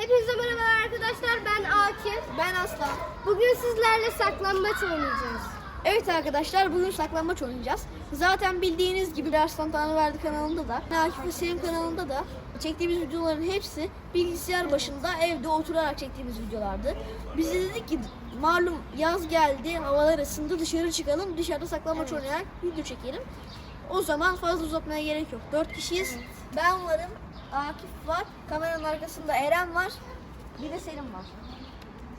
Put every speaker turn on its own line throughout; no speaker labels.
Hepinize merhabalar arkadaşlar. Ben Akif.
Ben Aslan.
Bugün sizlerle saklambaç oynayacağız.
Evet arkadaşlar bugün saklambaç oynayacağız. Zaten bildiğiniz gibi Arslan Tanrıverdi kanalında da, Akif Selim kanalında da çektiğimiz videoların hepsi bilgisayar başında evde oturarak çektiğimiz videolardı. Biz de dedik ki malum yaz geldi, havalar ısındı dışarı çıkalım, dışarıda saklambaç oynayarak video çekelim. O zaman fazla uzatmaya gerek yok. Dört kişiyiz. Ben varım, Akif var, kameranın arkasında Eren var, bir de Selim var.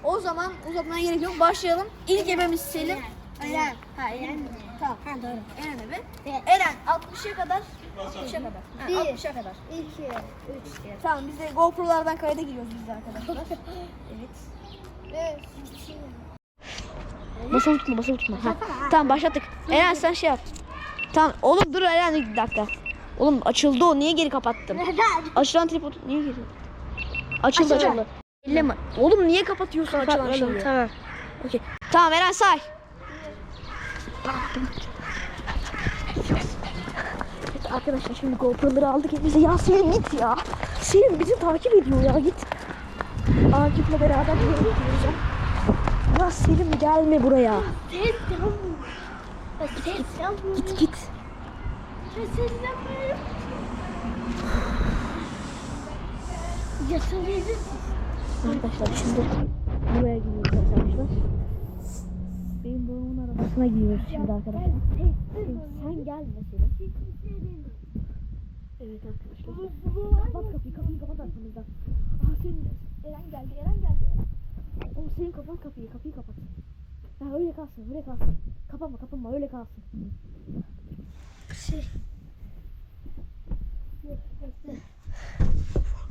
O zaman uzatmaya gerek yok. Başlayalım. İlk ebemiz Selim. Eren. Ha Eren mi? Tamam. Ha doğru. Eren ebe. Eren 60'a kadar. 60'a kadar. Ha,
Bir.
60'a kadar.
2, 3, 4,
Tamam biz de GoPro'lardan kayda giriyoruz biz de arkadaşlar. evet.
5,
Basılı tutma basılı tutma. Ha. Tamam başlattık. Eren sen şey yap. Tamam oğlum dur Eren bir dakika. Oğlum açıldı o niye geri kapattın? Açılan tripod niye geri? Açıldı açıldı. Elleme. Oğlum niye kapatıyorsun açılan şeyi? Tamam. Okey. Tamam Eren say. Evet, arkadaşlar şimdi GoPro'ları aldık elimize. Ya Selim git ya. Selim bizi takip ediyor ya git. Akif'le beraber gidiyoruz ya. Ya Selim gelme buraya. Git git.
Ses yapmıyorum. Yatabilir
Arkadaşlar şimdi buraya gidiyoruz arkadaşlar. Benim babamın arabasına gidiyoruz şimdi arkadaşlar. Sen gelme Selim. Evet arkadaşlar. Kapat kapıyı kapıyı kapat arkamızdan. Aa senin Eren geldi Eren geldi. Oğlum senin kapat kapıyı kapıyı kapat. Ha öyle kalsın öyle kalsın. Kapama kapama öyle kalsın.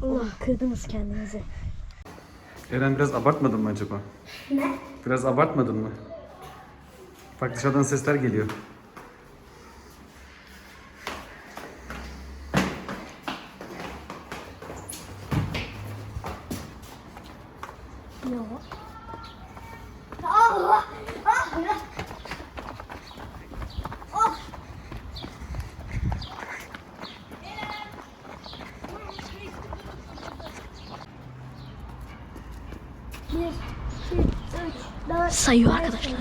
Allah kırdınız kendinizi.
Eren biraz abartmadın mı acaba?
Ne?
Biraz abartmadın mı? Bak dışarıdan sesler geliyor.
Yok.
Allah! Ah! Ah! Bir, iki, üç, dört,
Sayıyor arkadaşlar.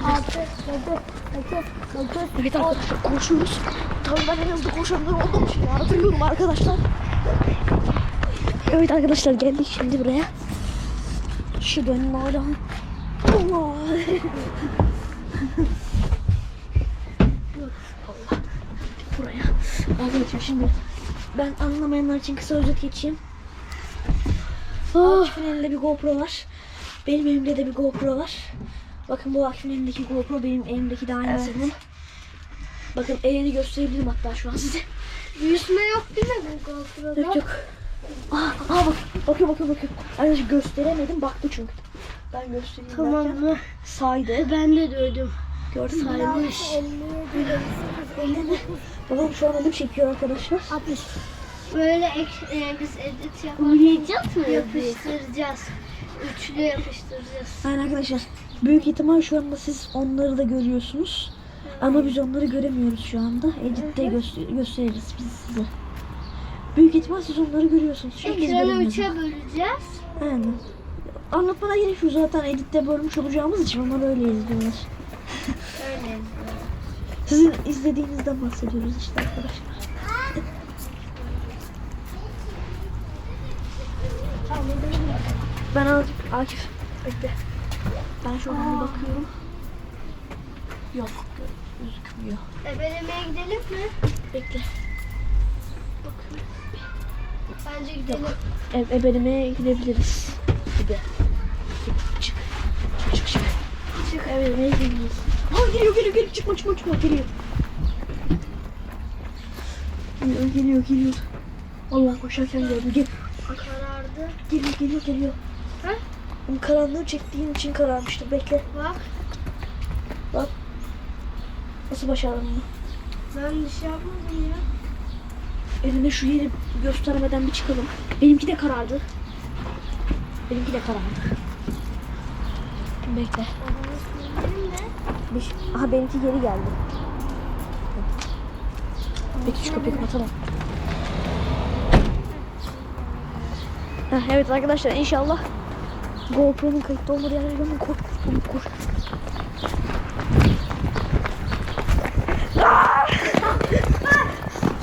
Evet arkadaşlar koşuyoruz. Tabii ben en hızlı koşanlar olduğum için hatırlıyorum arkadaşlar. Evet arkadaşlar geldik şimdi buraya. Şu dönüm hala. Allah. Buraya. Arkadaşlar şimdi ben anlamayanlar için kısa özet geçeyim. Akif'in elinde bir GoPro var. Benim elimde de bir GoPro var. Bakın bu Akif'in elindeki GoPro benim elimdeki de aynısı bunun. Bakın elini gösterebilirim hatta şu an size.
Yüzme yok değil mi bu GoPro'da?
Yok yok. Aa, aa bak. Bakıyor bakıyor bakıyor. Arkadaşlar gösteremedim baktı çünkü. Ben göstereyim
Tamam
derken
mı?
saydı.
Ben de duydum.
Gördün mü?
Saymış.
Babam şu an elim çekiyor arkadaşlar.
60. Böyle ek, e, biz edit yapamayacağız mı? Yapıştıracağız. Üçlü yapıştıracağız.
Yani arkadaşlar büyük ihtimal şu anda siz onları da görüyorsunuz. Ama biz onları göremiyoruz şu anda. Editte göster gösteririz biz size. Büyük ihtimal siz onları görüyorsunuz. Biz
Ekranı
göremiyoruz.
üçe böleceğiz.
Aynen. Anlatmana gerek yok zaten editte bölmüş olacağımız için onlar öyle izliyorlar.
Öyle.
Sizin izlediğinizden bahsediyoruz işte arkadaşlar. Ben al Akif bekle. Ben an bir bakıyorum. Yok gözükmüyor.
Ebelemeye gidelim mi?
Bekle.
Bence gidelim.
E ebelemeye gidebiliriz. Gibi. Çık. Çık çık çık. Çık ebelemeye gidebiliriz. Ha geliyor geliyor geliyor çıkma çıkma çıkma geliyor. Geliyor geliyor geliyor. Allah koşarken gördüm. Gel.
Karardı.
Geliyor geliyor geliyor.
Ha?
Karanlığı çektiğin için kararmıştır. Bekle.
Bak
Nasıl başardın bunu?
ben bir şey yapmadım ya.
Elime şu yeri göstermeden bir çıkalım. Benimki de karardı. Benimki de karardı. Bekle. Bir, aha benimki geri geldi. Peki şu kapıyı kapatalım. Evet arkadaşlar inşallah GoPro'nun kayıtlı olmadığı yerlere gömün. Koş koş koş.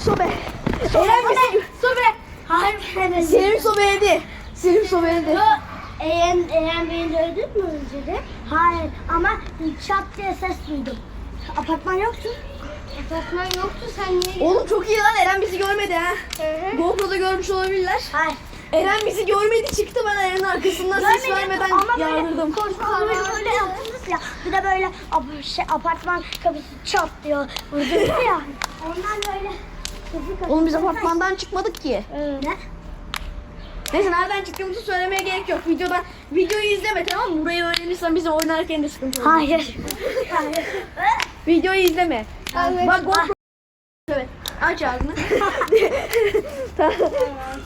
Sobe. Eren bizi... Sobe.
Hayır.
Selim sobeledi. Selim sobeledi.
Eğen, eğen beni de öldün mü önce de? Hayır ama çat diye ses duydum. Apartman yoktu. Apartman yoktu sen niye
Oğlum çok iyi lan Eren bizi görmedi ha.
Hı hı.
GoPro'da görmüş olabilirler.
Hayır.
Eren bizi görmedi çıktı ben Eren'in arkasından ses vermeden
ama böyle
yardırdım.
korkudan böyle, böyle yaptınız ya. Bir de böyle ap- şey, apartman kapısı çat diyor. Vurdunuz ya. Ondan böyle. sesi
Oğlum biz apartmandan çıkmadık ki.
Ne?
Neyse nereden çıktığımızı söylemeye gerek yok. Videoda videoyu izleme tamam mı? Burayı öğrenirsen bizim oynarken de sıkıntı olur.
Hayır. Hayır.
Videoyu izleme. Bak GoPro. Evet. Aç ağzını. tamam.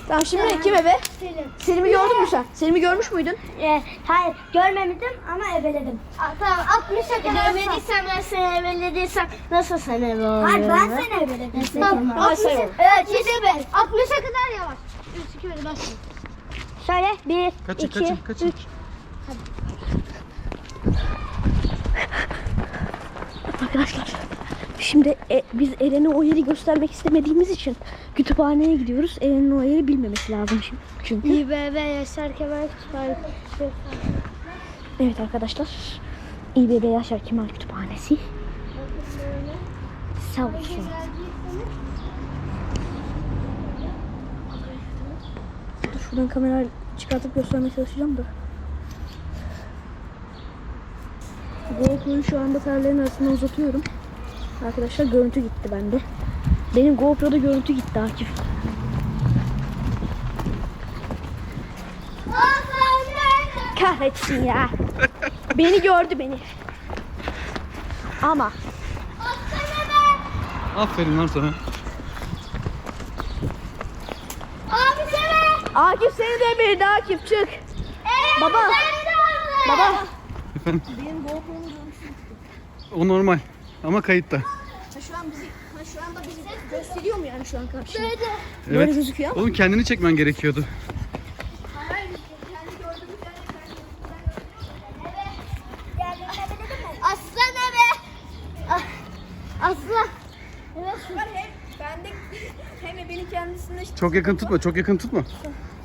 tamam şimdi kim ebe?
Selim.
Selim'i gördün mü sen? Selim'i görmüş müydün?
Ee, hayır görmemedim ama ebeledim. tamam 60'a kadar Görmediysem ben seni ebelediysem nasıl sen ebe Hayır ben seni ebeledim. Tamam.
Hadi sayalım.
Evet siz ebe. 60'a kadar yavaş. 3 2 1 başla. Şöyle 1
Kaçın
2
kaçın kaçın.
Arkadaşlar şimdi e, biz Eren'e o yeri göstermek istemediğimiz için kütüphaneye gidiyoruz. Eren'in o yeri bilmemesi lazım şimdi. Çünkü.
İBB Yaşar Kemal Kütüphanesi.
Evet arkadaşlar. İBB Yaşar Kemal Kütüphanesi. Sağ olsun. Şuradan kamerayı çıkartıp göstermeye çalışacağım da. GoPro'yu şu anda terlerin arasında uzatıyorum. Arkadaşlar görüntü gitti bende. Benim GoPro'da görüntü gitti Akif. Kahretsin ya. beni gördü beni. Ama
Aferin lan sana.
Abi seni.
Akif seni de bir Akif çık. Baba. Baba.
Efendim
Benim GoPro'nun
o normal ama kayıtta.
şu an bizi şu anda bizi gösteriyor mu yani şu an karşıda?
Evet.
Böyle gözüküyor.
Oğlum kendini çekmen gerekiyordu.
Aslan ebe. Ah, Aslan.
hem bende hem de beni kendisinde
Çok yakın tutma, çok yakın tutma.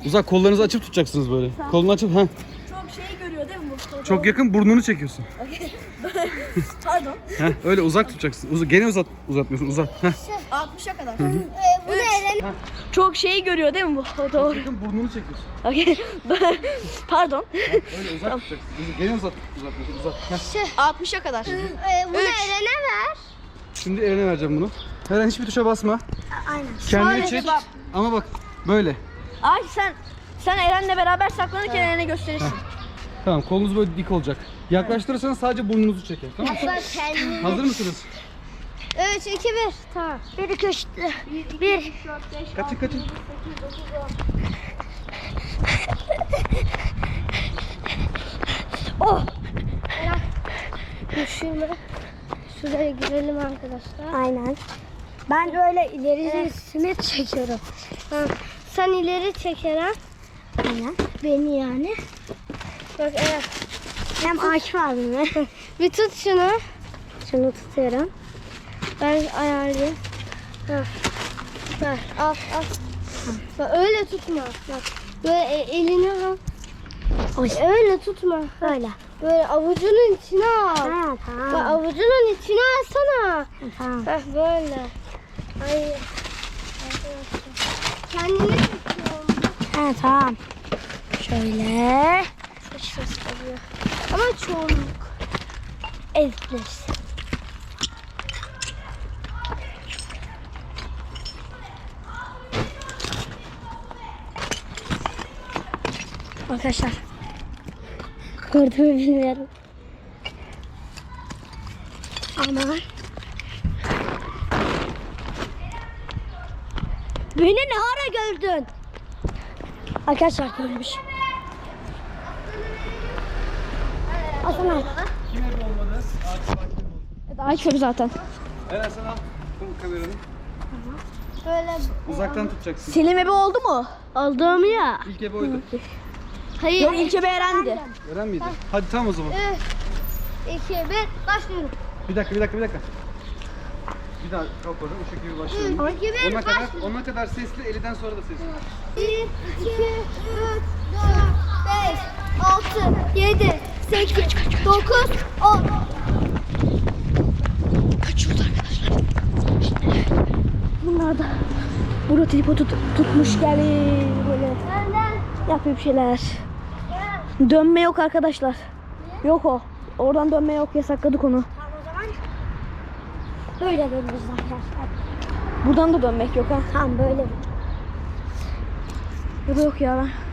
Uzak kollarınızı açıp tutacaksınız böyle. Kolunu açıp ha.
çok şey görüyor değil mi bu?
Çok yakın burnunu çekiyorsun.
Pardon.
Ha öyle uzak tutacaksın. Uz gene uzat uzatmıyorsun. Uzat. Heh.
60'a kadar.
Ee, bu da Eren.
Çok şey görüyor değil mi bu? O doğru.
Burnunu çekiyorsun.
Okey. Pardon.
Öyle uzak tutacaksın. Uz- Gene uzat uzatmıyorsun. Uzat. Heh.
60'a kadar.
Ee, bunu
Üç.
Eren'e ver.
Şimdi eline vereceğim bunu. Her hiçbir tuşa basma.
Aynen.
Kendini çek.
bak.
Ama bak böyle.
Ay sen sen Eren'le beraber saklanırken Eren'e gösterirsin.
Tamam kolunuz böyle dik olacak. Yaklaştırırsanız sadece burnunuzu çeker. Tamam mı?
Kendini.
Hazır mısınız?
3, 2, 1. Tamam. 1, 2, 3. 1.
Kaçın kaçın.
Oh. Düşürme. Şuraya girelim arkadaşlar. Aynen. Ben böyle ilerisini çekiyorum. Ha, Sen ileri çek Eren. Aynen. Beni yani. Bak Eren. Hem Akif abime. Bir tut şunu. Şunu tutuyorum. Ben ayarlayayım. Ver. Al al. Bak öyle tutma. Bak. Böyle e- elini al. Öyle tutma. Böyle. Böyle avucunun içine al. Ha, tamam. Bak avucunun içine alsana. Tamam. Bak böyle. Ay. Kendini tutuyorum. Ha tamam. Şöyle. Ama çoğunluk. Ezilirsin. Arkadaşlar. Gördüğümü bilmiyorum. Ama Beni ne ara gördün? Arkadaşlar görmüş. Aslan
Kim evde olmadı?
Daha körü zaten.
Eren sen al kameranı.
Böyle
Uzaktan tutacaksın.
Selim ebe oldu mu?
aldığım ya.
İlk ebe oydu.
Hayır.
Yok ilk ebe Eren'di.
Eren miydi? Hadi tamam o zaman.
3, 2, 1, başlıyorum.
Bir dakika bir dakika bir dakika. Bir daha kalk oradan o şekilde başlayalım.
2, 1,
Ona kadar, ona kadar sesli, Eli'den sonra da sesli.
1, 2, 3, 4, 5, 6, 7, 8, 9, 10.
Kaçıyoruz arkadaşlar. Bunlar da burada tripodu tut- tutmuş gel böyle yapıyor bir şeyler. Dönme yok arkadaşlar. Yok o. Oradan dönme yok yasakladık onu.
Böyle dönüyoruz arkadaşlar.
Buradan da dönmek yok ha.
Tamam böyle.
Burada yok ya ben.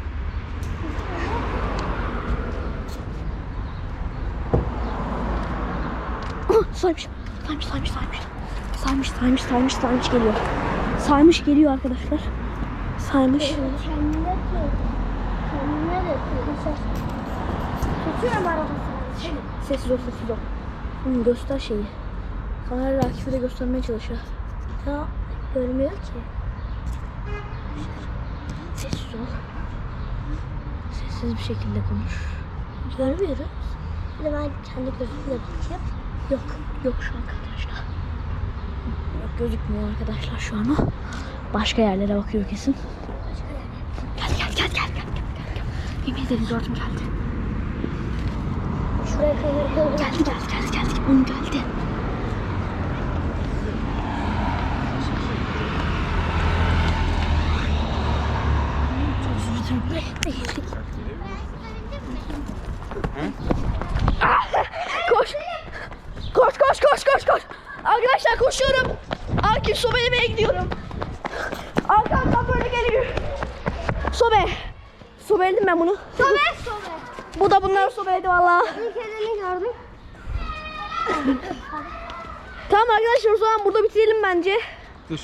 Saymış. Saymış, saymış, saymış. Saymış, saymış, saymış, saymış geliyor. Saymış geliyor arkadaşlar. Saymış.
Kendine. Kendine de tut. Tutuyorum arabasını.
Sessiz ol, sessiz ol. Hı, göster şeyi. Kamera Akif'i de göstermeye çalışıyor.
Ya görmüyor ki.
Sessiz ol. Sessiz bir şekilde konuş.
Görmüyoruz. De ben kendi gözümle bakayım.
Yok, yok şu an arkadaşlar. Yok gözükmüyor arkadaşlar şu an o. Başka yerlere bakıyor kesin. Gel gel gel gel gel gel gel. gel. Yemin ederim gördüm geldi.
Şuraya kadar
Geldi geldi geldi geldi. Onu geldi. Koş. Koş koş koş koş koş. Arkadaşlar koşuyorum. Akif sobelemeye gidiyorum. Arkamdan böyle geliyor. Sobe. Sobeledim ben bunu.
Sobe sobe.
Bu da bunları sobeledi valla.
Bir gördüm.
Tamam arkadaşlar o zaman burada bitirelim bence.
Dur.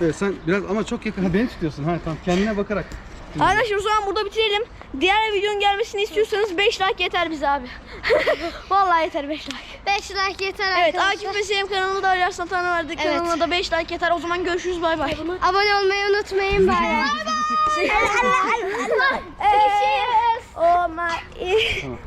Evet sen biraz ama çok yakın. Ha beni tutuyorsun. Ha tamam. Kendine bakarak.
Arkadaşlar o zaman burada bitirelim. Diğer videonun gelmesini istiyorsanız 5 like yeter bize abi. Vallahi yeter 5 like.
5 like yeter
Evet
arkadaşlar.
Akif ve Selim kanalına da Alyaslan Tanrı verdik.
Evet.
Kanalına da 5 like yeter. O zaman görüşürüz bay bay.
Abone olmayı unutmayın. Bay bay.
Görüşürüz. Oh my.